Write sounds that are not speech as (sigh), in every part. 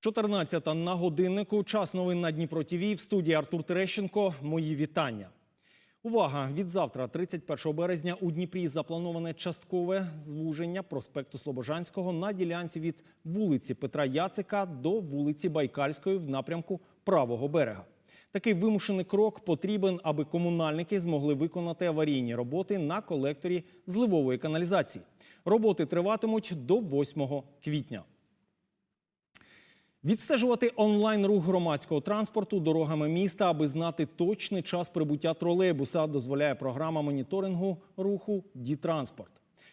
14 на годиннику. Час новин на Дніпро ТІВІ. В студії Артур Терещенко. Мої вітання. Увага! Від завтра, 31 березня, у Дніпрі заплановане часткове звуження проспекту Слобожанського на ділянці від вулиці Петра Яцика до вулиці Байкальської в напрямку правого берега. Такий вимушений крок потрібен, аби комунальники змогли виконати аварійні роботи на колекторі зливової каналізації. Роботи триватимуть до 8 квітня. Відстежувати онлайн рух громадського транспорту дорогами міста, аби знати точний час прибуття тролейбуса, дозволяє програма моніторингу руху Дітранспорт.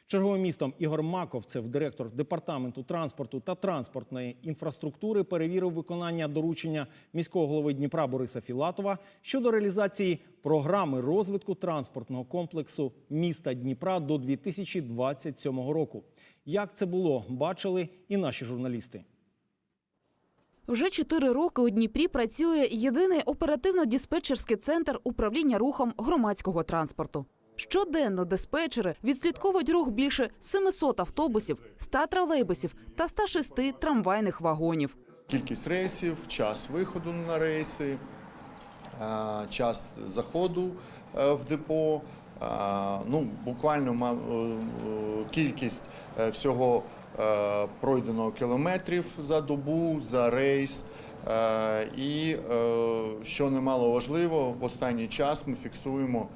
Черговим містом Ігор Маковцев, директор департаменту транспорту та транспортної інфраструктури, перевірив виконання доручення міського голови Дніпра Бориса Філатова щодо реалізації програми розвитку транспортного комплексу міста Дніпра до 2027 року. Як це було, бачили і наші журналісти. Вже чотири роки у Дніпрі працює єдиний оперативно-диспетчерський центр управління рухом громадського транспорту. Щоденно диспетчери відслідковують рух більше 700 автобусів, 100 тролейбусів та 106 трамвайних вагонів. Кількість рейсів, час виходу на рейси, е, час заходу е, в депо. е, Ну, буквально кількість всього е, пройденого кілометрів за добу, за рейс. Е, І е, що немало важливо, в останній час ми фіксуємо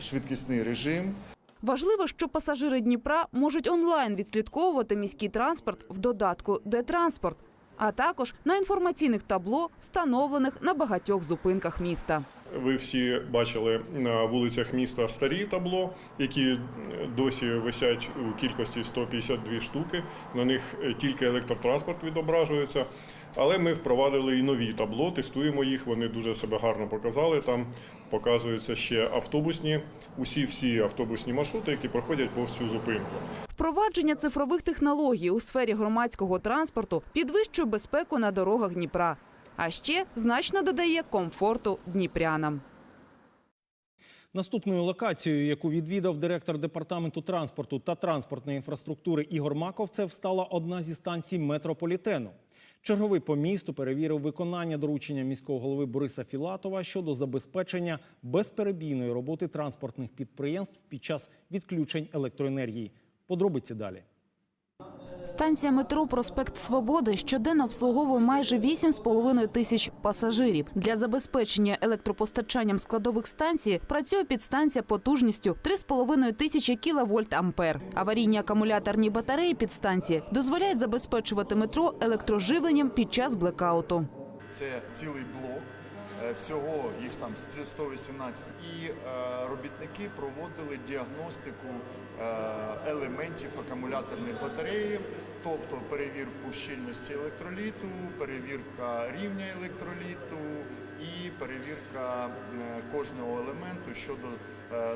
швидкісний режим Важливо, що пасажири Дніпра можуть онлайн відслідковувати міський транспорт в додатку «Де-транспорт», а також на інформаційних табло, встановлених на багатьох зупинках міста. Ви всі бачили на вулицях міста старі табло, які досі висять у кількості 152 штуки. На них е, тільки електротранспорт відображується. Але ми впровадили і нові табло, тестуємо їх. Вони дуже себе гарно показали. Там показуються ще автобусні, усі всі автобусні маршрути, які проходять повз цю зупинку. Впровадження цифрових технологій у сфері громадського транспорту підвищує безпеку на дорогах Дніпра, а ще значно додає комфорту дніпрянам. Наступною локацією, яку відвідав директор департаменту транспорту та транспортної інфраструктури Ігор Маковцев, стала одна зі станцій метрополітену. Черговий по місту перевірив виконання доручення міського голови Бориса Філатова щодо забезпечення безперебійної роботи транспортних підприємств під час відключень електроенергії. Подробиці далі. Станція метро Проспект Свободи щоденно обслуговує майже 8,5 тисяч пасажирів. Для забезпечення електропостачанням складових станцій працює підстанція потужністю 3,5 тисячі кіловольт ампер. Аварійні акумуляторні батареї підстанції дозволяють забезпечувати метро електроживленням під час блекауту. Це цілий блок. Е, Всього їх там 118. І е, робітники проводили діагностику е, елементів акумуляторних батареїв, тобто перевірку щільності електроліту, перевірка рівня електроліту і перевірка кожного елементу щодо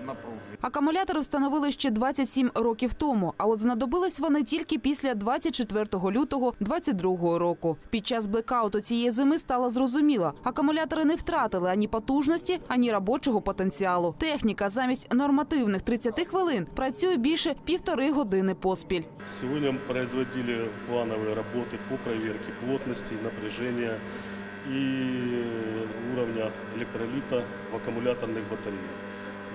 напруги. Акумулятори встановили ще 27 років тому, а от знадобились вони тільки після 24 лютого 22 року. Під час блекауту цієї зими стало зрозуміло, акумулятори не втратили ані потужності, ані робочого потенціалу. Техніка замість нормативних 30 хвилин працює більше півтори години поспіль. Сегодня производили плановые работы по проверке плотности, напряжения и уровня электролита в аккумуляторных батареях.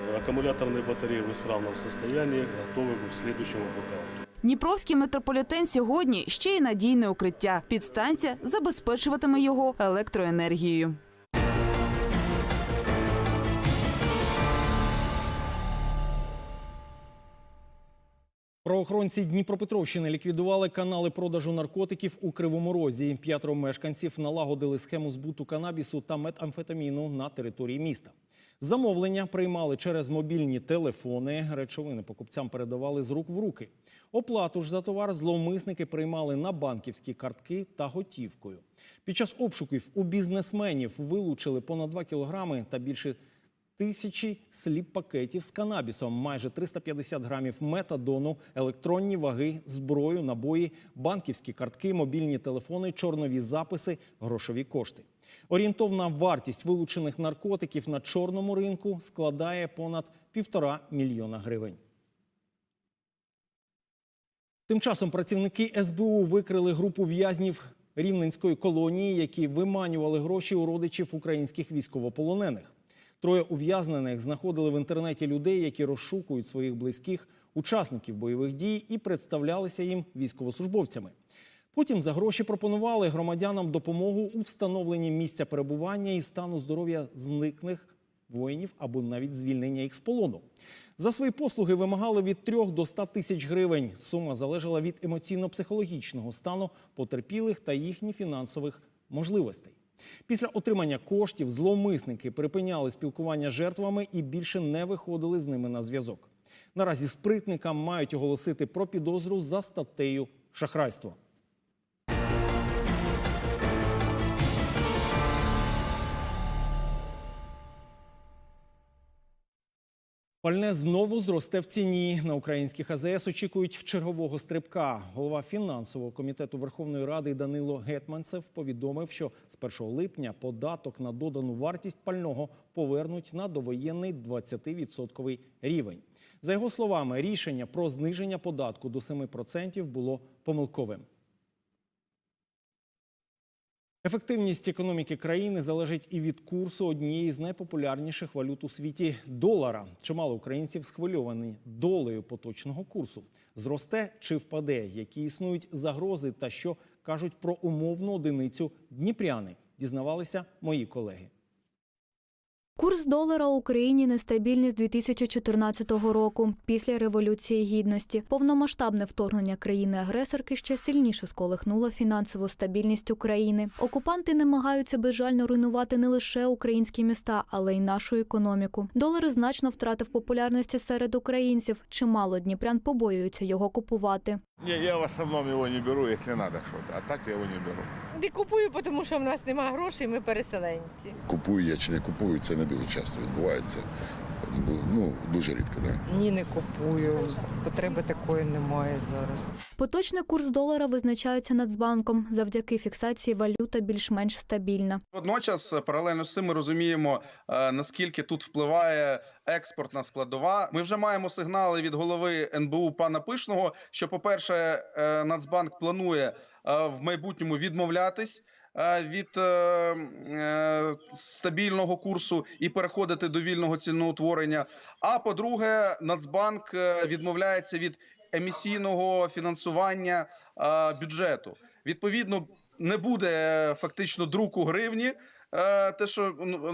Э, Аккумуляторные батареи в исправном состоянии, готовы к следующему блокауту. Дніпровський метрополітен сьогодні ще й надійне укриття. Підстанція забезпечуватиме його електроенергією. Правоохоронці Дніпропетровщини ліквідували канали продажу наркотиків у Кривому Розі. П'ятеро мешканців налагодили схему збуту канабісу та метамфетаміну на території міста. Замовлення приймали через мобільні телефони. Речовини покупцям передавали з рук в руки. Оплату ж за товар зловмисники приймали на банківські картки та готівкою. Під час обшуків у бізнесменів вилучили понад 2 кілограми та більше тисячі сліп пакетів з канабісом, майже 350 грамів метадону, електронні ваги, зброю, набої, банківські картки, мобільні телефони, чорнові записи, грошові кошти. Орієнтовна вартість вилучених наркотиків на чорному ринку складає понад півтора мільйона гривень. Тим часом працівники СБУ викрили групу в'язнів рівненської колонії, які виманювали гроші у родичів українських військовополонених. Троє ув'язнених знаходили в інтернеті людей, які розшукують своїх близьких, учасників бойових дій і представлялися їм військовослужбовцями. Потім за гроші пропонували громадянам допомогу у встановленні місця перебування і стану здоров'я зниклих воїнів або навіть звільнення їх з полону. За свої послуги вимагали від 3 до 100 тисяч гривень. Сума залежала від емоційно-психологічного стану потерпілих та їхніх фінансових можливостей. Після отримання коштів зловмисники припиняли спілкування з жертвами і більше не виходили з ними на зв'язок. Наразі спритникам мають оголосити про підозру за статтею шахрайство. Пальне знову зросте в ціні. На українських АЗС очікують чергового стрибка. Голова фінансового комітету Верховної Ради Данило Гетманцев повідомив, що з 1 липня податок на додану вартість пального повернуть на довоєнний 20% рівень. За його словами, рішення про зниження податку до 7% було помилковим. Ефективність економіки країни залежить і від курсу однієї з найпопулярніших валют у світі долара. Чимало українців схвильовані долею поточного курсу. Зросте чи впаде, які існують загрози та що кажуть про умовну одиницю дніпряни, дізнавалися мої колеги. Курс долара Україні нестабільний з 2014 року, після Революції Гідності. Повномасштабне вторгнення країни-агресорки ще сильніше сколихнуло фінансову стабільність України. Окупанти намагаються безжально руйнувати не лише українські міста, але й нашу економіку. Долар значно втратив популярності серед українців. Чимало дніпрян побоюються його купувати. Не, я в основном его не беру, если надо что-то. А так я его не беру. Не купую, тому що в нас немає грошей, ми переселенці. Купую я чи не купую, це не дуже часто відбувається. Ну, дуже рідко, да. Ні, не купую. Потреби такої немає зараз. Поточний курс долара визначається Нацбанком. Завдяки фіксації валюта більш-менш стабільна. Водночас, паралельно з цим ми розуміємо, е, наскільки тут впливає експортна складова. Ми вже маємо сигнали від голови НБУ пана Пишного, що, по-перше, е, Нацбанк планує е, в майбутньому відмовлятись. Е, Від е, е, стабільного курсу і переходити до вільного ціноутворення. А по-друге, Нацбанк відмовляється від емісійного фінансування бюджету. Відповідно, не буде фактично друку гривні, те, що ну,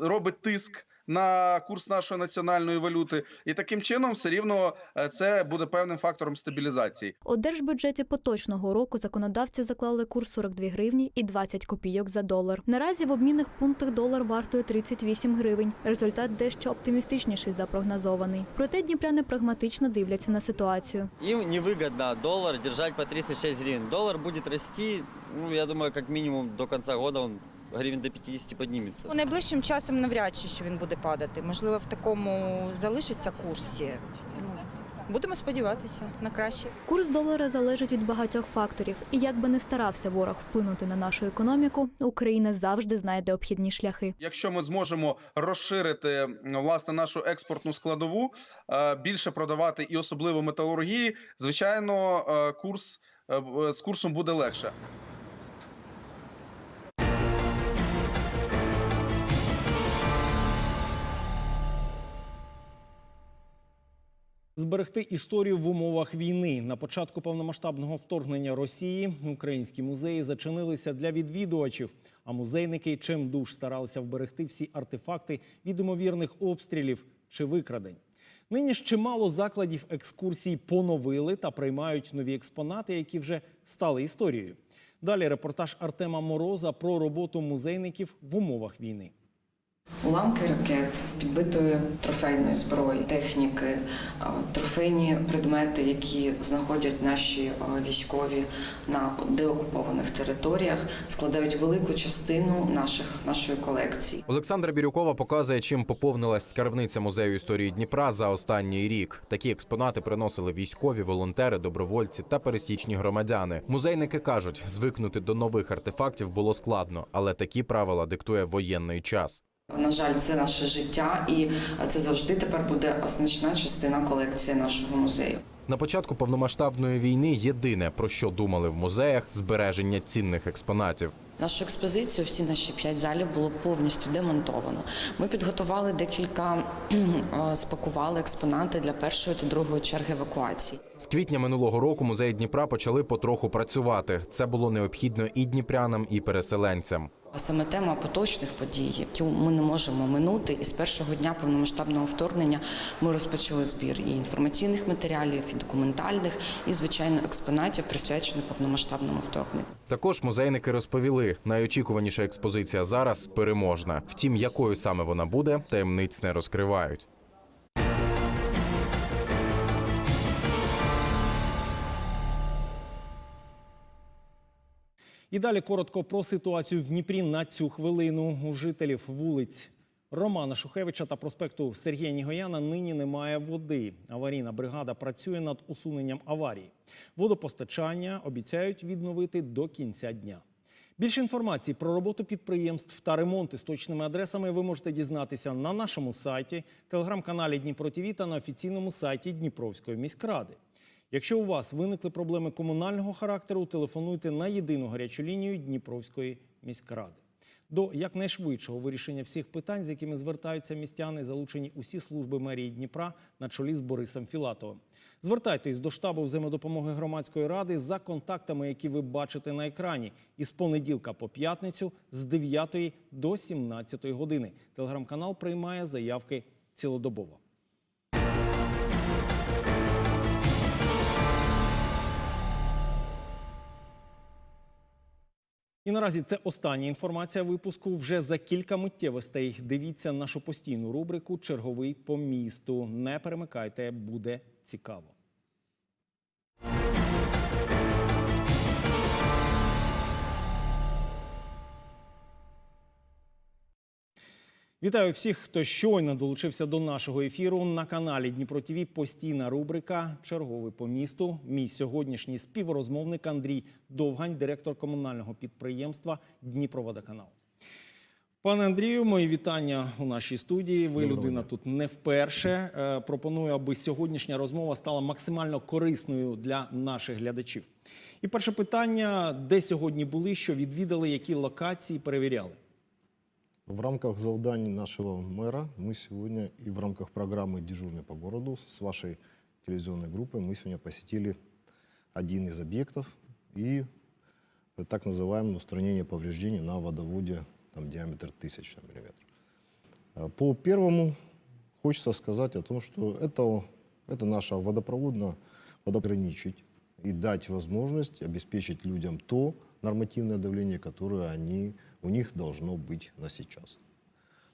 робить тиск на курс нашої національної валюти, і таким чином все рівно е, це буде певним фактором стабілізації. У держбюджеті поточного року законодавці заклали курс 42 гривні і 20 копійок за долар. Наразі в обмінних пунктах долар вартує 38 гривень. Результат дещо оптимістичніший за прогнозований. Проте дніпряни прагматично дивляться на ситуацію. Им невыгодно доллар держать по 36 гривен. Доллар будет расти, ну, я думаю, как минимум до года он гривен до 50 поднимется. Ну, Найближчим часом навряд чи що він буде падати. Можливо, в такому залишиться курсі. Ну, Будемо сподіватися на краще. Курс долара залежить від багатьох факторів, і як би не старався ворог вплинути на нашу економіку, Україна завжди знайде обхідні шляхи. Якщо ми зможемо розширити власне нашу експортну складову, е, більше продавати і особливо металургії, звичайно, е, курс е, з курсом буде легше. Зберегти історію в умовах війни на початку повномасштабного вторгнення Росії українські музеї зачинилися для відвідувачів. А музейники чим дуж старалися вберегти всі артефакти від ймовірних обстрілів чи викрадень. Нині ж чимало закладів екскурсій поновили та приймають нові експонати, які вже стали історією. Далі репортаж Артема Мороза про роботу музейників в умовах війни. Уламки ракет, підбитої трофейної зброї, техніки, трофейні предмети, які знаходять наші військові на деокупованих територіях, складають велику частину наших нашої колекції. Олександра Бірюкова показує, чим поповнилась скарбниця музею історії Дніпра за останній рік. Такі експонати приносили військові, волонтери, добровольці та пересічні громадяни. Музейники кажуть, звикнути до нових артефактів було складно, але такі правила диктує воєнний час. На жаль, це наше життя, і це завжди тепер буде значна частина колекції нашого музею. На початку повномасштабної війни єдине про що думали в музеях збереження цінних експонатів. Нашу експозицію, всі наші п'ять залів було повністю демонтовано. Ми підготували декілька спакували експонати для першої та другої черги евакуації. З квітня минулого року музеї Дніпра почали потроху працювати. Це було необхідно і дніпрянам, і переселенцям. А Саме тема поточних подій, які ми не можемо минути. І з першого дня повномасштабного вторгнення ми розпочали збір і інформаційних матеріалів, і документальних, і звичайно експонатів, присвячених повномасштабному вторгненню. Також музейники розповіли, найочікуваніша експозиція зараз переможна. Втім, якою саме вона буде, таємниць не розкривають. І далі коротко про ситуацію в Дніпрі на цю хвилину. У жителів вулиць Романа Шухевича та проспекту Сергія Нігояна нині немає води. Аварійна бригада працює над усуненням аварії. Водопостачання обіцяють відновити до кінця дня. Більше інформації про роботу підприємств та ремонти з точними адресами ви можете дізнатися на нашому сайті, телеграм-каналі Дніпро ТІВІ та на офіційному сайті Дніпровської міськради. Якщо у вас виникли проблеми комунального характеру, телефонуйте на єдину гарячу лінію Дніпровської міськради. До якнайшвидшого вирішення всіх питань, з якими звертаються містяни, залучені усі служби мерії Дніпра на чолі з Борисом Філатовим. Звертайтесь до штабу взаємодопомоги громадської ради за контактами, які ви бачите на екрані, із понеділка по п'ятницю з 9 до 17 години. Телеграм-канал приймає заявки цілодобово. І наразі це остання інформація випуску. Вже за кілька миттєвостей дивіться нашу постійну рубрику Черговий по місту. Не перемикайте, буде цікаво. Вітаю всіх, хто щойно долучився до нашого ефіру на каналі Дніпро ТІВІ. Постійна рубрика Черговий по місту. Мій сьогоднішній співрозмовник Андрій Довгань, директор комунального підприємства Дніпроводоканал. Пане Андрію, мої вітання у нашій студії. Ви людина тут не вперше. Е, Пропоную, аби сьогоднішня розмова стала максимально корисною для наших глядачів. І перше питання: де сьогодні були, що відвідали, які локації перевіряли? В рамках завдань нашего мэра мы сегодня и в рамках программы «Дежурный по городу» с вашей телевизионной группой мы сегодня посетили один из объектов и так называемое устранение повреждений на водоводе там, диаметр 1000 миллиметров. А По первому хочется сказать о том, что это, это наша водопроводно водограничить и дать возможность обеспечить людям то нормативное давление, которое они, у них должно быть на сейчас.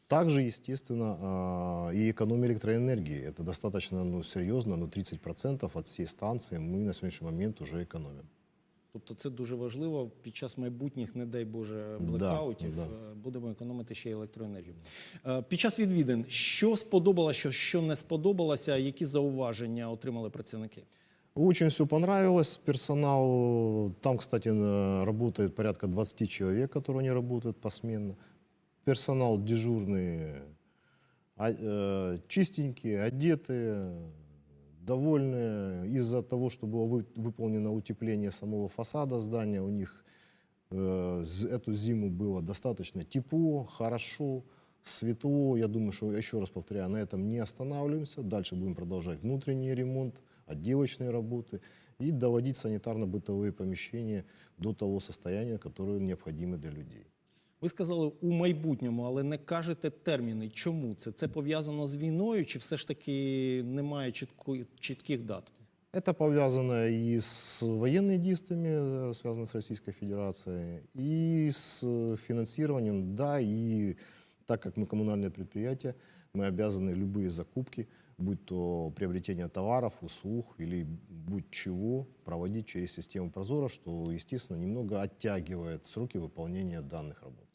Также, естественно, а, и экономия электроэнергии. Это достаточно ну, серьезно, но 30% от всей станции мы на сегодняшний момент уже экономим. Тобто це дуже важливо під час майбутніх, не дай Боже, блекаутів. да. е, Будемо економити ще й електроенергію. Е, Під час відвідин, що сподобалося, що не сподобалося, які зауваження отримали працівники? Очень все понравилось. Персонал, там, кстати, работает порядка 20 человек, которые не работают посменно. Персонал дежурный, а- э, чистенькие, одетые, довольные. Из-за того, что было вы- выполнено утепление самого фасада здания, у них э, эту зиму было достаточно тепло, хорошо, светло. Я думаю, что, еще раз повторяю, на этом не останавливаемся. Дальше будем продолжать внутренний ремонт, отделочные работы и доводить санитарно-бытовые помещения до того состояния, которое необходимо для людей. Ви сказали у майбутньому, але не кажете терміни. Чому це? Це пов'язано з війною, чи все ж таки немає чітко- чітких дат? Это повязано и с военными действиями, э, связанными с Российской Федерацией, и с э, финансированием, да, и так как мы коммунальное предприятие, мы обязаны любые закупки, будь то приобретение товаров, услуг или будь чего, проводить через систему Прозора, что, естественно, немного оттягивает сроки выполнения данных работ.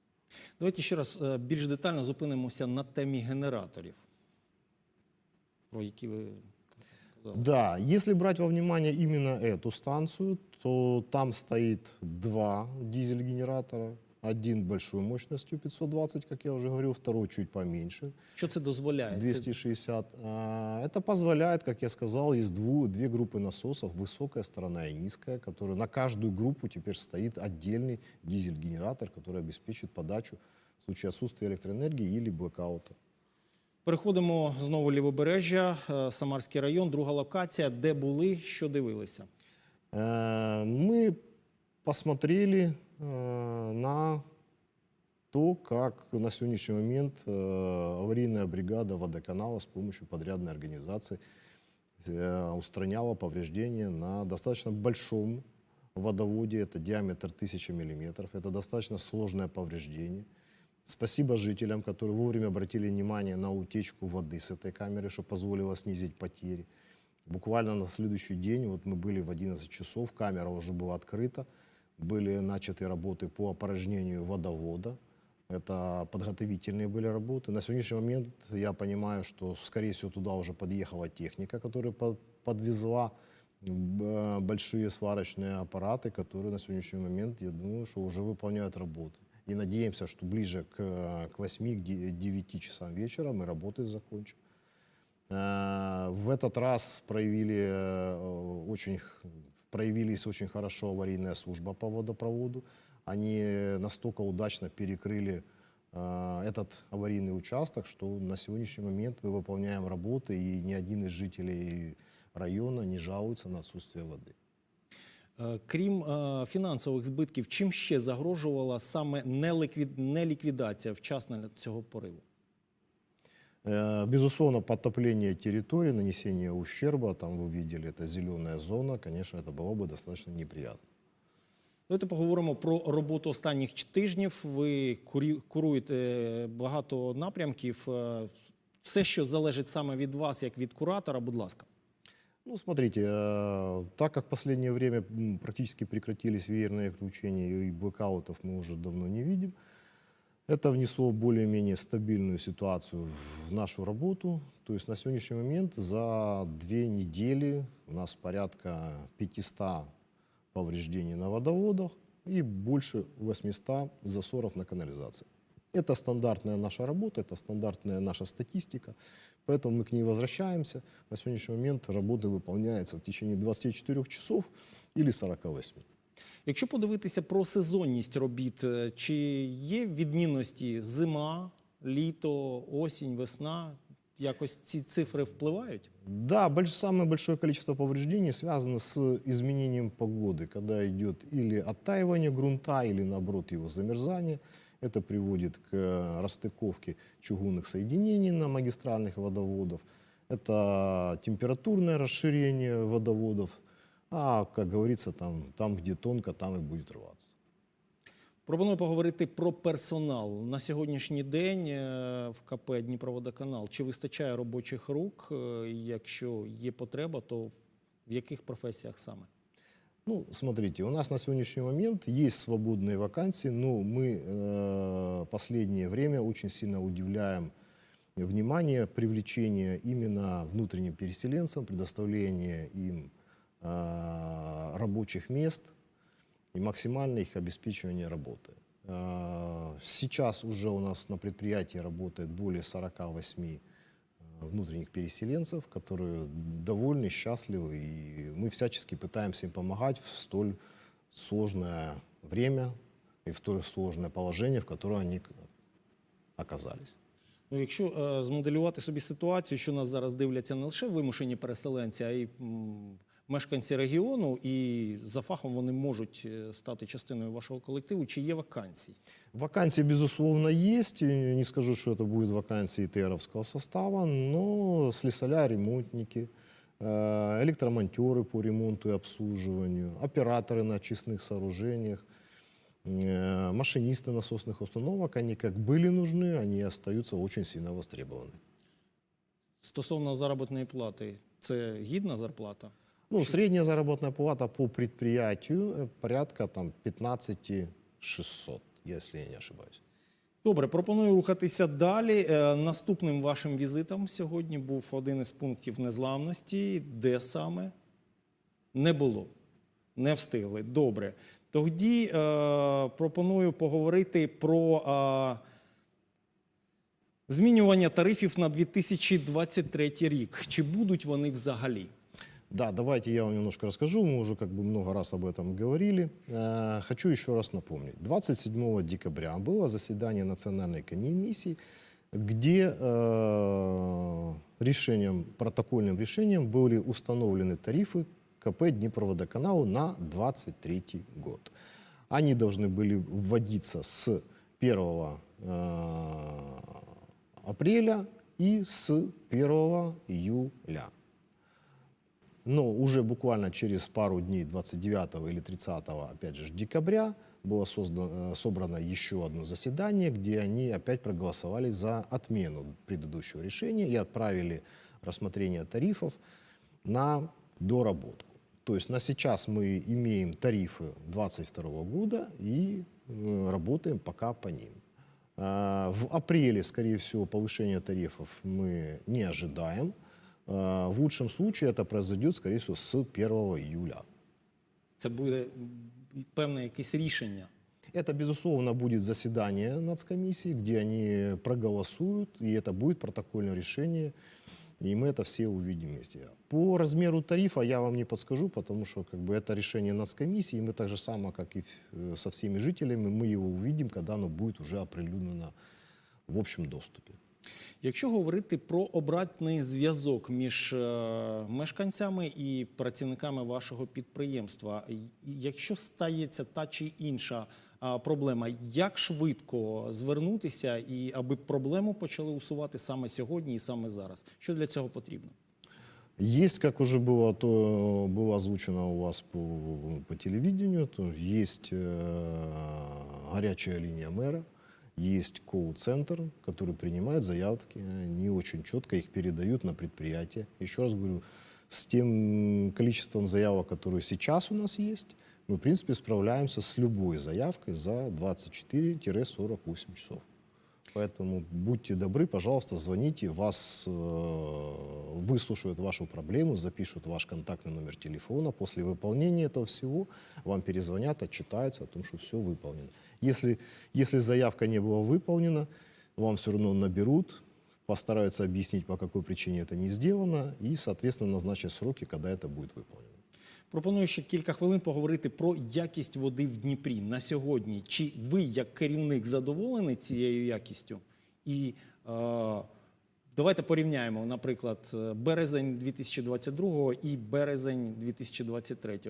Давайте ще раз е, більш детально зупинимося на темі генераторів, про які ви казали. Да, если брать во внимание именно эту станцию, то там стоит два дизель-генератора. Один большой мощностью 520, как я уже говорил, второй чуть поменьше, Що це дозволяє? Це 260. А, Это позволяет, как я сказал, есть дву, две группы насосов, высокая сторона и низкая, которые на каждую группу теперь стоит отдельный дизель-генератор, который обеспечит подачу в случае отсутствия электроэнергии или блокаута. Переходимо знову лівобережжя, е, Самарський район, друга локація. Де були, що дивилися? Э, Мы посмотрели э, на то, как на сегодняшний момент э, аварийная бригада водоканала с помощью подрядной организации э, устраняла повреждения на достаточно большом водоводе. Это диаметр 1000 миллиметров. Это достаточно сложное повреждение. Спасибо жителям, которые вовремя обратили внимание на утечку воды с этой камеры, что позволило снизить потери. Буквально на следующий день, вот мы были в 11 часов, камера уже была открыта, были начаты работы по опорожнению водовода. Это подготовительные были работы. На сегодняшний момент я понимаю, что, скорее всего, туда уже подъехала техника, которая по- подвезла б- большие сварочные аппараты, которые на сегодняшний момент, я думаю, что уже выполняют работы. И надеемся, что ближе к, к 8 к 9 часам вечера мы работы закончим. Э, В этот раз проявили э, очень, проявились очень хорошо аварийная служба по водопроводу. Они настолько удачно перекрыли э, этот аварийный участок, что на сегодняшний момент мы выполняем работы, и ни один из жителей района не жалуется на отсутствие воды. Е, Крім е, фінансових збитків, чим ще загрожувала саме неліквід... неліквідація вчасна цього пориву? Э, Безусловно, подтопление территории, нанесение ущерба, там вы видели, это зеленая зона, конечно, это было бы достаточно неприятно. Давайте поговоримо про роботу останніх ч- тижнів. Ви курі- куруєте багато напрямків. Е, Все, що залежить саме від вас, як від куратора, будь ласка. Ну, смотрите, э, так как в последнее время м, практически прекратились веерные отключения и блэкаутов мы уже давно не видим, это внесло более-менее стабильную ситуацию в нашу работу. То есть на сегодняшний момент за две недели у нас порядка 500 повреждений на водоводах и больше 800 засоров на канализации. Это стандартная наша работа, это стандартная наша статистика, поэтому мы к ней возвращаемся. На сегодняшний момент работы выполняются в течение 24 часов или 48. Якщо подивитися про сезонність робіт, е, чи є відмінності зима, літо, осінь, весна? Якось ці цифри впливають? Да, больш- самое большое количество повреждений связано с изменением погоды, когда идет или оттаивание грунта, или наоборот его замерзание. Это приводит к э, расстыковке чугунных соединений на магистральных водоводов. Это температурное расширение водоводов. А, как говорится, там, там где тонко, там и будет рваться. Пропоную поговорити про персонал на сьогоднішній день е, в КП Дніпроводоканал. Чи вистачає робочих рук? Е, і Якщо є потреба, то в в яких професіях саме? Ну, смотрите, у нас на сегодняшний момент есть свободные вакансии, но мы э, последнее время очень сильно удивляем внимание привлечения именно внутренним переселенцам, предоставление им э, рабочих мест и максимальное их обеспечивание работы. Э, Сейчас уже у нас на предприятии работает более 48 э, внутренних переселенцев, которые довольны, счастливы, и мы всячески пытаемся им помогать в столь сложное время и в столь сложное положение, в котором они к- оказались. Ну, якщо е, змоделювати собі ситуацію, що нас зараз дивляться не лише вимушені переселенці, а й м, мешканці регіону, і за фахом вони можуть е, стати частиною вашого колективу, чи є вакансії? Вакансии, безусловно, есть. И Не скажу, что это будут вакансии ТРовского состава, но слесаря, ремонтники, э, электромонтеры по ремонту и обслуживанию, операторы на очистных сооружениях, э, машинисты насосных установок, они как были нужны, они и остаются очень сильно востребованы. Стосовно заробітної плати, це гідна зарплата? Ну, средняя заработная плата по предприятию э, порядка там 15 600, если я не ошибаюсь. Добре, пропоную рухатися далі. Е, Наступним вашим візитом сьогодні був один із пунктів незламності. Де саме? Не було. Не встигли. Добре. Тоді е, пропоную поговорити про е, змінювання тарифів на 2023 рік. Чи будуть вони взагалі? Да, давайте я вам немножко расскажу. Мы уже как бы много раз об этом говорили. Э, Хочу еще раз напомнить. 27 декабря было заседание Национальной комиссии, где э, решением, протокольным решением были установлены тарифы КП Днепроводоканалу на 23 год. Они должны были вводиться с 1 э, апреля и с 1 июля. Но уже буквально через пару дней, 29 или 30, опять же, декабря, было создано, э, собрано еще одно заседание, где они опять проголосовали за отмену предыдущего решения и отправили рассмотрение тарифов на доработку. То есть на сейчас мы имеем тарифы 2022 года и э, работаем пока по ним. А, В апреле, скорее всего, повышения тарифов мы не ожидаем. А, В лучшем случае это произойдет, скорее всего, с 1 июля. Це буде м, певне якесь рішення. Это, безусловно, будет заседание нацкомиссии, где они проголосуют, и это будет протокольное решение, и мы это все увидим вместе. По размеру тарифа я вам не подскажу, потому что как бы, это решение нацкомиссии, и мы так же само, как и э, со всеми жителями, мы его увидим, когда оно будет уже определено в общем доступе. Якщо говорити про обратний зв'язок між е, мешканцями і працівниками вашого підприємства, й- якщо стається та чи інша а, проблема, як швидко звернутися і аби проблему почали усувати саме сьогодні і саме зараз? Що для цього потрібно? Есть, как уже было, то было озвучено у вас по, по телевидению, то есть э, горячая линия мэра, Есть колл-центр, который принимает заявки, они очень четко их передают на предприятие. Еще раз говорю, с тем количеством заявок, которые сейчас у нас есть, мы, в принципе, справляемся с любой заявкой за 24-48 часов. Поэтому будьте добры, пожалуйста, звоните, вас э, выслушают вашу проблему, запишут ваш контактный номер телефона. После выполнения этого всего вам перезвонят, отчитаются о том, что все выполнено. Если, если заявка не была выполнена, вам все равно наберут, постараются объяснить, по какой причине это не сделано, и, соответственно, назначат сроки, когда это будет выполнено. Пропоную ще кілька хвилин поговорити про якість води в Дніпрі на сьогодні. Чи ви, як керівник, задоволені цією якістю? І е, давайте порівняємо, наприклад, е, березень 2022 і березень 2023.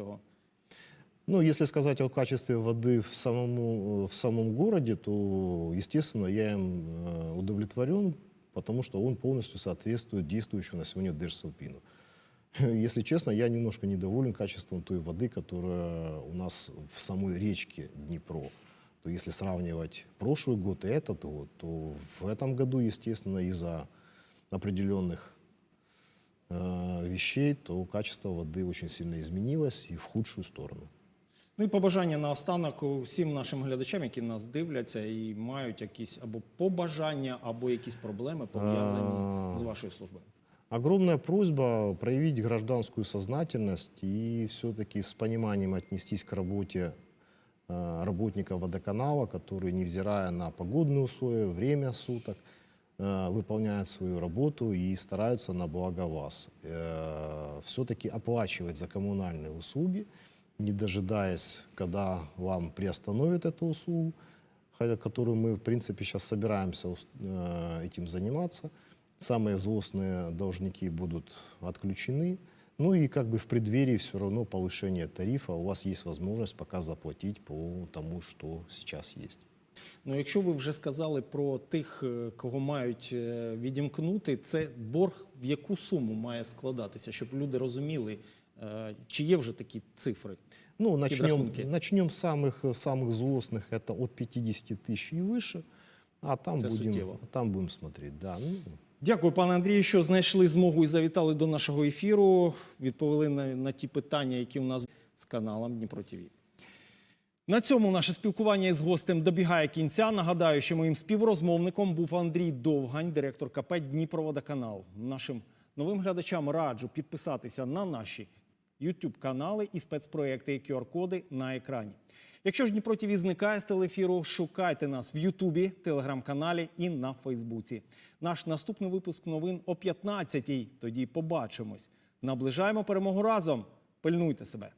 Ну, если сказать о качестве воды в, самому, э, в самом городе, то, естественно, я им э, удовлетворен, потому что он полностью соответствует действующему на сегодня Держсовпину. (laughs) Если честно, я немножко недоволен качеством той воды, которая у нас в самой речке Днепро. То если сравнивать прошлый год и этот год, то в этом году, естественно, из-за определенных э, вещей, то качество воды очень сильно изменилось и в худшую сторону. Ну і побажання наостанок усім нашим глядачам, які нас дивляться і мають якісь або побажання, або якісь проблеми пов'язані з вашою службою. Огромная просьба проявить гражданскую сознательность и все-таки с пониманием отнестись к работе э, работника водоканала, который, невзирая на погодные условия, время суток, э, выполняют свою работу и стараются на благо вас. Все-таки оплачивать за коммунальные услуги, не дожидаясь, когда вам приостановят эту услугу, хотя- которую мы, в принципе, сейчас собираемся ус- э, этим заниматься. Самые злостные должники будут отключены. Ну и как бы в преддверии все равно повышения тарифа у вас есть возможность пока заплатить по тому, что сейчас есть. Ну, якщо ви вже сказали про тих, е, кого мають е, відімкнути, це борг в яку суму має складатися, щоб люди розуміли, е, чи є вже такі цифри? Ну, начнем, Підрахунки. начнем с самых, самых злостных, это от 50 тысяч и выше, а там, Это будем, суттєво. там будем смотреть. Да, ну, Дякую, пане Андрію, що знайшли змогу і завітали до нашого ефіру. Відповіли на, на ті питання, які у нас з каналом Дніпро ТВ. На цьому наше спілкування із гостем добігає кінця. Нагадаю, що моїм співрозмовником був Андрій Довгань, директор КП Дніпроводоканал. Нашим новим глядачам раджу підписатися на наші YouTube канали і спецпроекти QR-коди на екрані. Якщо ж Дніпро ТІВІ зникає з телефіру, шукайте нас в Ютубі, телеграм-каналі і на Фейсбуці. Наш наступний випуск новин о 15-й. Тоді побачимось. Наближаємо перемогу разом. Пильнуйте себе.